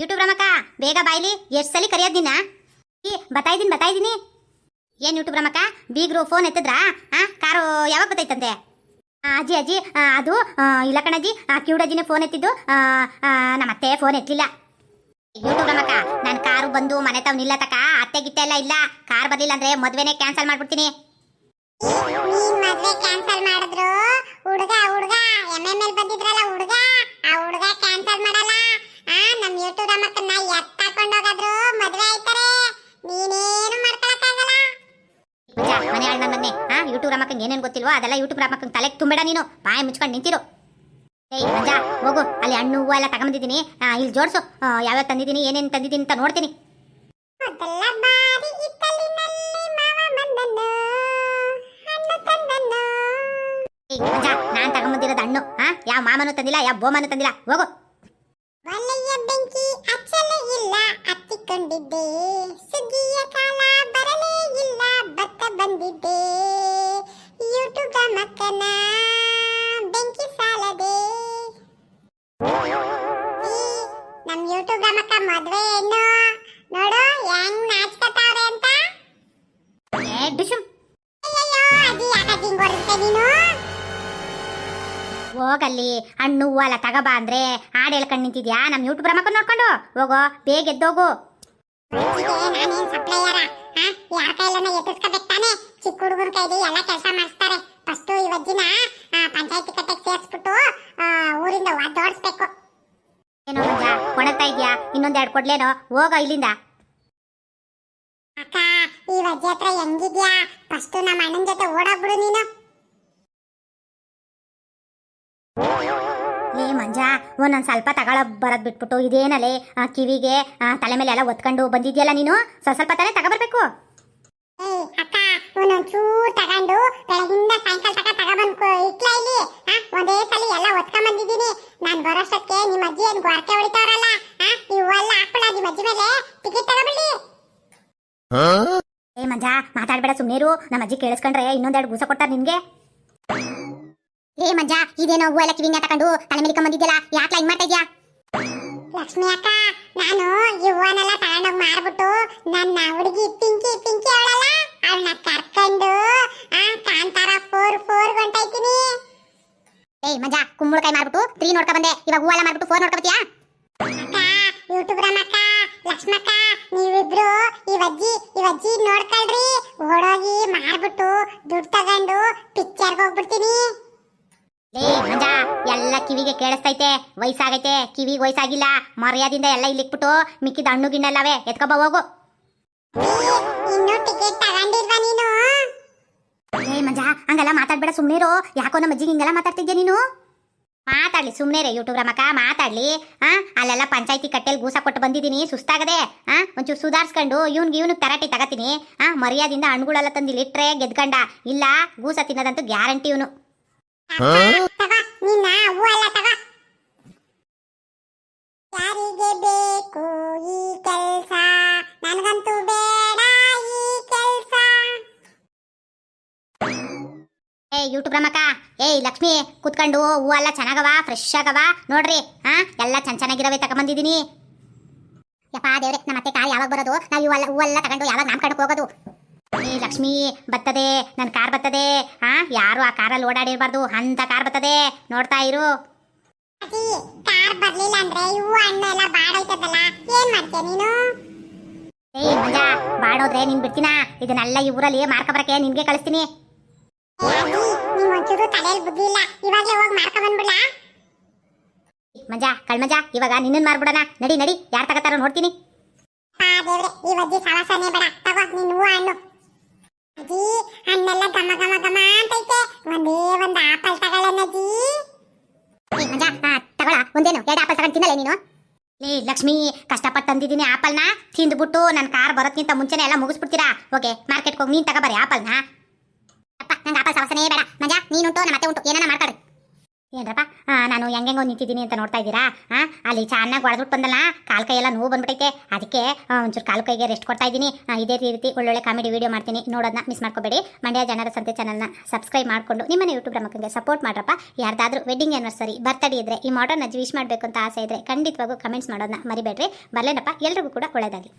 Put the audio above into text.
YouTube Ramakka, ಬೇಗ ಬಾಯ್ಲಿ, ಎಷ್ಟು ಸಲ ಕರೆಯೋದು ನಿನ್ನ? ಈ ಬತ್ತಾ ಇದ್ದೀನಿ ಬತ್ತಾ ಏನು ಯೂಟ್ಯೂಬ್ ರಮಕ್ಕ ಬೀಗ್ರು ಫೋನ್ ಎತ್ತಿದ್ರಾ? ಆ, ಕಾರು ಯಾವಾಗ ಬತ್ತೈತಂತೆ ಅಜ್ಜಿ ಅಜ್ಜಿ ಅದು ಇಲ್ಲ ಕಣಜ್ಜಿ, ಆ ಕಿವುಡಜ್ಜಿನೇ ಫೋನ್ ಎತ್ತಿದ್ದು ನಮ್ಮ ಅತ್ತೆ ಫೋನ್ ಎತ್ತಲಿಲ್ಲ ಯೂಟ್ಯೂಬ್ ರಮಕ್ಕ ನನ್ನ ಕಾರು ಬಂದು ಮನೆ ತಾವ್ ನಿಲ್ಲತಕ ಅತ್ತೆ ಗಿತ್ತೆ ಎಲ್ಲ ಇಲ್ಲ. ಕಾರ್ ಬರ್ಲಿಲ್ಲ ಅಂದ್ರೆ ಮದ್ವೆನೆ ಕ್ಯಾನ್ಸಲ್ ಮಾಡ್ಬಿಡ್ತೀನಿ. ನೀನ್ ಕ್ಯಾನ್ಸಲ್ ಮಾಡಿದ್ರು ಹುಡುಗ ಹುಡುಗ ಎಂ ಎಲ್ ಬಂದಿದ್ರಲ್ಲ ಹುಡುಗ? ರಮಕ್ಕಂಗೆ ಏನೇನು ಗೊತ್ತಿಲ್ವೋ ಅದೆಲ್ಲ ಯೂಟ್ಯೂಬ್ ರಾಮಕ್ಕಂಗೆ ತಲೆಗೆ ತುಂಬೇಡ ನೀನು. ಬಾಯಿ ಮುಚ್ಕೊಂಡು ನಿಂತಿರು. ಏಯ್ ಮಜಾ ಹೋಗು. ಅಲ್ಲಿ ಹಣ್ಣು ಹೂವು ಎಲ್ಲ ತಗೊಂಬಂದಿದ್ದೀನಿ. ಆ, ಇಲ್ಲಿ ಜೋಡಿಸು. ಯಾವ್ಯಾವ ತಂದಿದ್ದೀನಿ ಏನೇನು ತಂದಿದ್ದೀನಿ ಅಂತ ನೋಡ್ತೀನಿ. ನಾನು ತಗೊಂಬಂದಿರೋದು ಹಣ್ಣು. ಹಾ ಯಾವ ಮಾಮನು ತಂದಿಲ್ಲ ಯಾವ ಬೋಮನು ತಂದಿಲ್ಲ. ಹೋಗು. ಒಲೆಯ ಬೆಂಕಿ ಅಚ್ಚಲೇ ಇಲ್ಲ. ಹತ್ತಿಕೊಂಡಿದ್ದೆ. ಸುಗ್ಗಿಯ ಕಾಲ ಬರಲೇ ಇಲ್ಲ. ಭತ್ತ ಬಂದಿದ್ದೆ. ಮಕ್ಕ ಮದ್ವೆ ಹೆಣ್ಣು ನೋಡು, ಹೆಂಗ್ ನಾಚ್ಕತಾವ್ರೆ ಅಂತ. ಏ ಡುಶು ಅಜ್ಜಿ ಯಾಕಜ್ಜಿ ಹಿಂಗ್ ಹೊರಡ್ತೆ ನೀನು? ಹೋಗಲ್ಲಿ ಹಣ್ಣು ಹೂವಲ್ಲ ತಗಬಾ ಅಂದ್ರೆ ಹಾಡು ಹೇಳ್ಕೊಂಡು ನಿಂತಿದ್ಯಾ? ನಮ್ಮ ಯೂಟ್ಯೂಬ್ ರಮಕ್ಕ ನೋಡ್ಕೊಂಡು. ಹೋಗೋ, ಬೇಗ ಎದ್ದೋಗು ನಾನೇನ್ ಸಪ್ಲೈಯರ ಯಾರ? ಕೈಲನ್ನ ಎತ್ತಿಸ್ಕೋಬೇಕು ತಾನೆ? ಚಿಕ್ಕ ಹುಡುಗರ ಕೈಲಿ ಎಲ್ಲ ಕೆಲಸ ಮಾಡಿಸ್ತಾರೆ. ಫಸ್ಟ್ ವಜ್ಜಿನ ಪಂಚಾಯತಿ ಕೊಣಗ್ತಾ ಇದ್ಯಾ? ಇನ್ನೊಂದೆರಡು ಕೊಡ್ಲೇನೋ? ಹೋಗ ಇಲ್ಲಿಂದ. ಅಕ್ಕ ಈ ವಜ್ಜೆ ಹತ್ರ ಹೆಂಗಿದ್ಯಾ? ಫಸ್ಟ್ ನಮ್ಮ ಅಣ್ಣನ ಜೊತೆ ಓಡಾಗ್ಬಿಡು ನೀನು. ಏ ಮಂಜ ಒಂದೊಂದು ಸ್ವಲ್ಪ ತಗೊಳ ಬರೋದ್ ಬಿಟ್ಬಿಟ್ಟು ಇದೇನಲ್ಲೇ ಕಿವಿಗೆ ತಲೆ ಮೇಲೆ ಎಲ್ಲ ಒತ್ಕೊಂಡು ಬಂದಿದ್ಯಲ್ಲ ನೀನು? ಸ್ವಲ್ಪ ಸ್ವಲ್ಪ ತಾನೇ ತಗೋಬರ್ಬೇಕು ಏಯ್ ಅಕ್ಕ ಒಂದೊಂದ್ ಚೂರ್ ತಗೊಂಡು ಬೆಳಗಿಂದ ಸಾಯಂಕಾಲ ತಕ ತಗೊಬಂದು ಇಟ್ಲ ಇಲ್ಲಿ ಆ, ಒಂದೇ ಸಲ ಎಲ್ಲ ಒತ್ಕೊಂಡ್ ಬಂದಿದ್ದೀನಿ ನಾನು ಬರೋಷ್ಟಕ್ಕೆ ನಿಮ್ಮ ಅಜ್ಜಿ ಏನ್ ಗೊರಕೆ ಹೊಡಿತಾವ್ರಲ್ಲ? ಇವೆಲ್ಲ ಹಾಕ್ಬಿಡ ನಿಮ್ಮ ಅಜ್ಜಿ ಮೇಲೆ. ಟಿಕೆಟ್ ತಗೊಬಿಡಿ. ಏ ಮಂಜ ಮಾತಾಡ್ಬೇಡ ಸುಮ್ನೀರು. ನಮ್ಮ ಅಜ್ಜಿ ಕೇಳಿಸ್ಕೊಂಡ್ರೆ ಇನ್ನೊಂದೆರಡು ಗೂಸ ಕೊಟ್ಟಾರ ನಿನ್ಗೆ. ಏ ಮಂಜ ಇದೇನೋ ಹೂವು ಎಲ್ಲ ಕಿವಿನ ತಕೊಂಡು ತಲೆ ಮೇಲೆ ಬಂದಿದ್ಯಲ್ಲ ಯಾಕೆ ಹಿಂಗ್ ಮಾಡ್ತಾ ಇದ್ಯಾ? ಲಕ್ಷ್ಮಿ ಅಕ್ಕ ನಾನು ಈ ಹೂವನೆಲ್ಲ ತಗೊಂಡೋಗಿ ಮಾರ್ಬಿಟ್ಟು ನನ್ನ ಹುಡುಗಿ ಪಿಂಕಿ ಪಿಂಕಿ ಅವಳಲ್ಲ ಅವಳನ್ನ ಕರ್ಕೊಂಡು ಆ ಕಾಂತಾರ ಫೋರ್ ಫೋರ್ ಹೊಂಟೈತೀನಿ ಏಯ್ ಮಂಜ ಕುಂಬಳಕಾಯಿ ಮಾಡ್ಬಿಟ್ಟು ತ್ರೀ ನೋಡ್ಕ ಬಂದೆ. ಇವಾಗ ಹೂವೆಲ್ಲ ಮಾರ್ಬಿಟ್ಟು ಫೋರ್ ನೋಡ್ಕೊ ಬತ್ತೀಯಾ ಅಕ್ಕ ಯೂಟ್ಯೂಬ್ ರಮಕ್ಕ ಲಕ್ಷ್ಮಕ್ಕ ನೀವಿಬ್ರು ಈ ವಜ್ಜಿ ಈ ವಜ್ಜಿ ನೋಡ್ಕೊಳ್ರಿ. ಓಡೋಗಿ ಮಾರ್ಬಿಟ್ಟು ದುಡ್ಡು ತಗೊಂಡು ಪಿಕ್ಚರ್ಗೆ ಹೋಗ್ಬಿಡ್ತೀನಿ. ಏ ಮಂಜ ಎಲ್ಲ ಕಿವಿಗೆ ಕೇಳಿಸ್ತೈತೆ. ವಯಸ್ಸಾಗೈತೆ. ಕಿವಿಗೆ ವಯಸ್ಸಾಗಿಲ್ಲ. ಮರ್ಯಾದಿಂದ ಎಲ್ಲ ಇಲ್ಲಿಕ್ಬಿಟ್ಟು ಮಿಕ್ಕಿದ ಹಣ್ಣು ಗಿಣ್ಣೆಲ್ಲವೇ ಎತ್ಕೊಬ ಹೋಗು. ಇನ್ನು ಟಿಕೆಟ್ ತಗೊಂಡಿಲ್ವಾ ನೀನು? ಏ ಮಂಜ ಹಂಗೆಲ್ಲ ಮಾತಾಡ್ಬೇಡ ಸುಮ್ಮನಿರು ಯಾಕೋ ನಮ್ಮ ಅಜ್ಜಿಗೆ ಹಿಂಗೆಲ್ಲ ಮಾತಾಡ್ತಿದ್ಯಾ ನೀನು? ಮಾತಾಡ್ಲಿ ಸುಮ್ಮನೆ ರೇ ಯೂಟ್ಯೂಬ್ ರಮಕ್ಕ ಮಾತಾಡ್ಲಿ ಆ? ಅಲ್ಲೆಲ್ಲ ಪಂಚಾಯತಿ ಕಟ್ಟೆಲಿ ಗೂಸ ಕೊಟ್ಟು ಬಂದಿದ್ದೀನಿ ಸುಸ್ತಾಗದೆ ಆ? ಒಂಚೂರು ಸುಧಾರಿಸ್ಕೊಂಡು ಇವ್ನಿಗೆ ಇವ್ನಿಗೆ ತರಾಟಿ ತಗತೀನಿ ಆ? ಮರ್ಯಾದಿಂದ ಹಣ್ಣುಗಳೆಲ್ಲ ತಂದು ಇಲ್ಲಿ ಇಟ್ರೆ ಗೆದ್ಕಂಡ ಇಲ್ಲ ಗೂಸ ತಿನ್ನೋದಂತೂ ಗ್ಯಾರಂಟಿ ಇವನು. ತಗೋ ನಿನ್ನ ಹೂ ಎಲ್ಲ ತಗೋ. ಯಾರಿಗೆ ಬೇಕು ಈ ಕೆಲಸ? ನನಗಂತೂ ಬೇಡ ಈ ಕೆಲಸ. ಏ ಯೂಟ್ಯೂಬ್ ಏಯ್ ಲಕ್ಷ್ಮಿ ಕುತ್ಕೊಂಡು ಹೂವು ಎಲ್ಲ ಚೆನ್ನಾಗವ ಫ್ರೆಶ್ ಆಗವ? ನೋಡ್ರಿ ಹಾ ಎಲ್ಲ ಚೆನ್ನ ಚೆನ್ನಾಗಿರವೆ ತಗೊಂಬಂದಿದ್ದೀನಿ ಯಪ್ಪ ದೇವ್ರೆ ನಮ್ಮ ಅತ್ತೆ ಕಾರ್ ಯಾವಾಗ ಬರೋದು? ನಾವು ಇವೆಲ್ಲ ಹೂವೆಲ್ಲ ತಗೊಂಡು ಯಾವಾಗ ನಾಮಕರಣಕ್ಕೆ ಹೋಗೋದು? ಏ ಲಕ್ಷ್ಮಿ ಬರ್ತದೆ ನನ್ನ ಕಾರ್ ಬರ್ತದೆ. ಹಾ ಯಾರು ಆ ಕಾರಲ್ಲಿ ಓಡಾಡಿರ್ಬಾರ್ದು ಅಂತ ಕಾರ್ ಬರ್ತದೆ. ನೋಡ್ತಾ ಇರು. ಕಾರ್ ಬರ್ಲಿಲ್ಲ ಅಂದ್ರೆ ಇವು ಹಣ್ಣು ಎಲ್ಲ ಬಾಡೈತದಲ್ಲ ಏನ್ ಮಾಡ್ತೀಯ ನೀನು? ಏಯ್ ಮಜ ಬಾಡೋದ್ರೆ ನಿನ್ ಬಿಡ್ತೀನಾ? ಇದನ್ನೆಲ್ಲ ಈ ಊರಲ್ಲಿ ಮಾರ್ಕೊಬರಕ್ಕೆ ನಿನ್ಗೆ ಕಳಿಸ್ತೀನಿ. ಒಂಚೂರು ತಲೆಯಲ್ಲಿ ಬುದ್ಧಿ ಇಲ್ಲ. ಇವಾಗ್ಲೇ ಹೋಗಿ ಮಾರ್ಕ ಬಂದ್ಬಿಡ್ಲಾ? ಕಳ್ ಮಜಾ ಇವಾಗ ನಿನ್ನನ್ ಮಾರ್ಬಿಡೋಣ. ನಡಿ ನಡಿ ಯಾರು ತಗತಾರೋ ನೋಡ್ತೀನಿ. ಆ ದೇವ್ರೆ ಈ ವಜ್ಜಿ ಸವಾಸನೆ ಬೇಡ. ತಗೋ ನಿನ್ ಹೂ ಹಣ್ಣು. ಅಜ್ಜಿ ಹಣ್ಣೆಲ್ಲ ಗಮ ಗಮ ಗಮ ಅಂತೈತೆ. ಒಂದೇ ಒಂದ್ ಆಪಲ್ ತಗೊಳ್ಳೇನಜ್ಜಿ ಮಂಜ ಹಾ ತಗೊಳ. ಒಂದೇನು ಎರಡು ಆಪಲ್ ತಗೊಂಡು ನೀನು? ಲೇ ಲಕ್ಷ್ಮಿ ಕಷ್ಟಪಟ್ಟು ತಂದಿದ್ದೀನಿ ಆಪಲ್ನ. ತಿಂದ್ಬಿಟ್ಟು ನನ್ನ ಕಾರ್ ಬರೋದ್ಕಿಂತ ಮುಂಚೆನೆ ಎಲ್ಲ ಮುಗಿಸ್ಬಿಡ್ತೀರಾ? ಓಕೆ ಮಾರ್ಕೆಟ್ಗೆ ಹೋಗಿ ನೀನು ತಗೋಬರಿ ಆಪಲ್ನ. ಅಪ್ಪ ನಂಗೆ ಆಪಲ್ ಸವಸನೇ ಬೇಡ. ಮಂಜ ನೀನುಂಟು ನಮ್ಮ ಮತ್ತೆ ಉಂಟು ಏನಾನ ಮಾಡ್ಕೊಡು ಏನ್ರಪ್ಪ? ನಾನು ಹೆಂಗೆಂಗೋ ನಿಂತಿದ್ದೀನಿ ಅಂತ ನೋಡ್ತಾ ಇದ್ದೀರಾ? ಆ, ಅಲ್ಲಿ ಚೆನ್ನಾಗಿ ಒಳದ್ಬಿಟ್ಟು ಬಂದಲ್ಲ ಕಾಲು ಕೈಯೆಲ್ಲ ನೋವು ಬಂದ್ಬಿಟ್ಟೈತೆ ಅದಕ್ಕೆ ಒಂಚೂರು ಕಾಲು ಕೈಗೆ ರೆಸ್ಟ್ ಕೊಡ್ತಾ ಇದ್ದೀನಿ. ಇದೇ ರೀತಿ ಒಳ್ಳೊಳ್ಳೆ ಕಾಮಿಡಿ ವಿಡಿಯೋ ಮಾಡ್ತೀನಿ. ನೋಡೋದನ್ನ ಮಿಸ್ ಮಾಡ್ಕೋಬೇಡಿ. ಮಂಡ್ಯ ಜನರ ಸಂತೆ ಚಾನಲ್ನ ಸಬ್ಸ್ಕ್ರೈಬ್ ಮಾಡಿಕೊಂಡು ನಿಮ್ಮನೆ ಯೂಟ್ಯೂಬ್ ನಮ್ಮಕ್ಕಂಗೆ ಸಪೋರ್ಟ್ ಮಾಡ್ರಪ್ಪ. ಯಾರ್ದಾದ್ರೂ ವೆಡ್ಡಿಂಗ್ ಆನಿವರ್ಸರಿ ಬರ್ತಡೇ ಇದ್ರೆ ಈ ಮಾಡರ್ನ ವಿಶ್ ಮಾಡಬೇಕು ಅಂತ ಆಸೆ ಇದ್ರೆ ಖಂಡಿತವಾಗೂ ಕಮೆಂಟ್ಸ್ ಮಾಡೋದನ್ನ ಮರಿಬೇಡ್ರಿ. ಬರಲೇನಪ್ಪ? ಎಲ್ರಿಗೂ ಕೂಡ ಒಳ್ಳೇದಾಗಲಿ.